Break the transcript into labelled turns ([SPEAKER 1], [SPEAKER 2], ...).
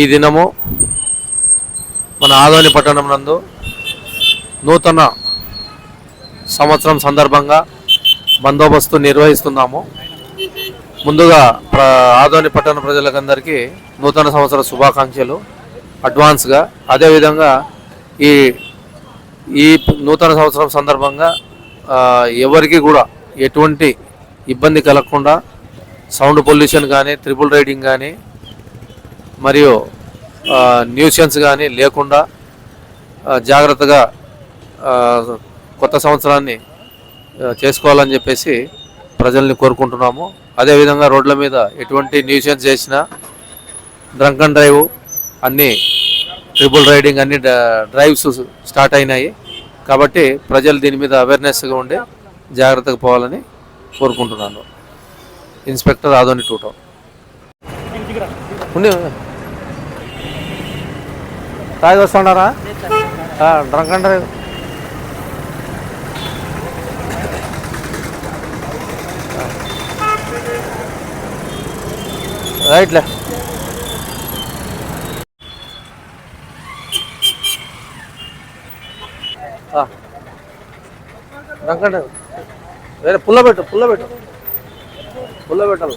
[SPEAKER 1] ఈ దినము మన ఆదోని పట్టణం నందు నూతన సంవత్సరం సందర్భంగా బందోబస్తు నిర్వహిస్తున్నాము. ముందుగా ప్ర ఆదోని పట్టణ ప్రజలకందరికీ నూతన సంవత్సర శుభాకాంక్షలు. అడ్వాన్స్గా అదేవిధంగా ఈ ఈ నూతన సంవత్సరం సందర్భంగా ఎవరికి కూడా ఎటువంటి ఇబ్బంది కలగకుండా సౌండ్ పొల్యూషన్ కానీ ట్రిపుల్ రైడింగ్ కానీ మరియు న్యూసెన్స్ కానీ లేకుండా జాగ్రత్తగా కొత్త సంవత్సరాన్ని చేసుకోవాలని చెప్పేసి ప్రజల్ని కోరుకుంటున్నాము. అదేవిధంగా రోడ్ల మీద ఎటువంటి న్యూసెన్స్ చేసినా డ్రంక్ అండ్ డ్రైవ్ అన్నీ ట్రిపుల్ రైడింగ్ అన్ని డ్రైవ్స్ స్టార్ట్ అయినాయి. కాబట్టి ప్రజలు దీని మీద అవేర్నెస్గా ఉండి జాగ్రత్తగా పోవాలని కోరుకుంటున్నాను. ఇన్స్పెక్టర్ ఆదోని టూటో. ఉండే తాగి వస్తున్నారా డ్రంక్ అండ్ డ్రైవ్ రైట్లే. డ్రంక్ అండ్ డ్రైవ్ వేరే పుల్ల పెట్టు పుల్ల పెట్టు. పుల్ల పెట్టాలి.